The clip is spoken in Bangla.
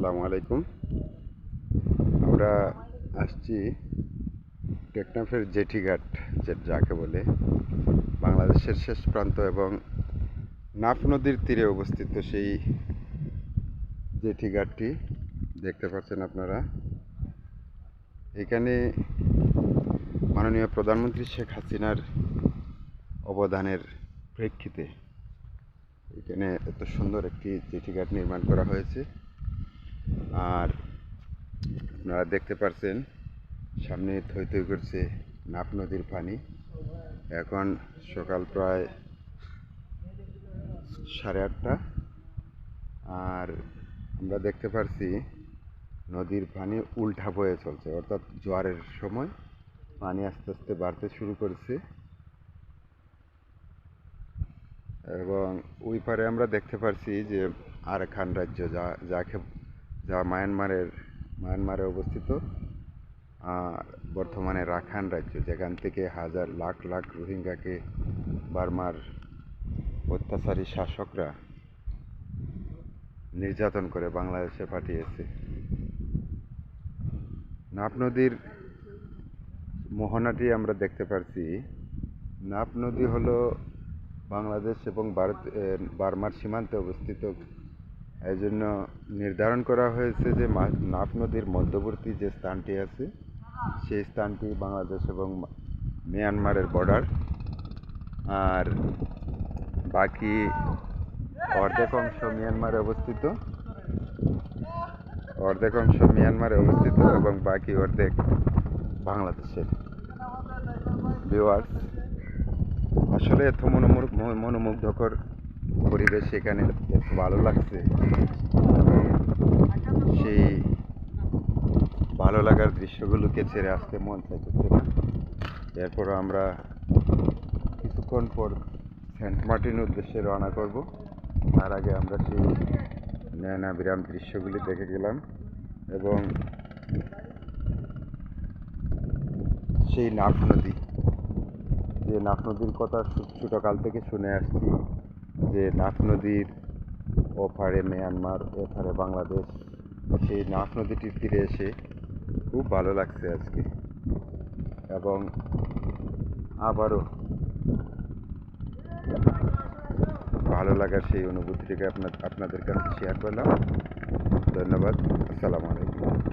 আসসালামু আলাইকুম। আমরা আসছি টেকনাফের জেঠিঘাট, যে যাকে বলে বাংলাদেশের শেষ প্রান্ত এবং নাফ নদীর তীরে অবস্থিত সেই জেঠিঘাটটি। দেখতে পাচ্ছেন আপনারা। এখানে মাননীয় প্রধানমন্ত্রী শেখ হাসিনার অবদানের প্রেক্ষিতে এখানে এত সুন্দর একটি জেঠিঘাট নির্মাণ করা হয়েছে। আর আপনারা দেখতে পাচ্ছেন সামনে থই থই করছে নাপ নদীর পানি। এখন সকাল প্রায় সাড়ে আটটা। আর আমরা দেখতে পারছি নদীর পানি উল্টা বয়ে চলছে, অর্থাৎ জোয়ারের সময় পানি আস্তে আস্তে বাড়তে শুরু করেছে। এবং ওই পারে আমরা দেখতে পারছি যে আরাকান রাজ্য যা, যাকে যা মায়ানমারের, মায়ানমারে অবস্থিত। আর বর্তমানে রাখান রাজ্য, যেখান থেকে হাজার লাখ লাখ রোহিঙ্গাকে বার্মার অত্যাচারী শাসকরা নির্যাতন করে বাংলাদেশে পাঠিয়েছে। নাপ নদীর মোহনাটি আমরা দেখতে পারছি। নাপ নদী হলো বাংলাদেশ এবং ভারত বার্মার সীমান্তে অবস্থিত জন্য নির্ধারণ করা হয়েছে যে নাফ নদীর মধ্যবর্তী যে স্থানটি আছে, সেই স্থানটি বাংলাদেশ এবং মিয়ানমারের বর্ডার আর বাকি অর্ধেক অংশ মিয়ানমারে অবস্থিত। অর্ধেক অংশ মিয়ানমারে অবস্থিত এবং বাকি অর্ধেক বাংলাদেশের। ভিওয়ার্স আসলে এত মনোমুগ্ধকর পরিবেশ এখানে ভালো লাগছে। সেই ভালো লাগার দৃশ্যগুলোকে ছেড়ে আসতে মন চাইতেছে না। এরপর আমরা কিছুক্ষণ পর সেন্ট মার্টিন উদ্দেশ্যে রওনা করব। তার আগে আমরা সেই নয়না বিরাম দৃশ্যগুলি দেখে গেলাম এবং সেই নাফ নদী। যে নাফ নদীর কথা ছোটকাল থেকে শুনে আসছি। যে নাফ নদীর ওপারে মিয়ানমার, এপারে বাংলাদেশ, সেই নাফ নদীটির তীরে এসে খুব ভালো লাগছে আজকে। এবং আবারও ভালো লাগার সেই অনুভূতিটিকে আপনার, আপনাদের কাছে শেয়ার করলাম। ধন্যবাদ। আসসালামু আলাইকুম।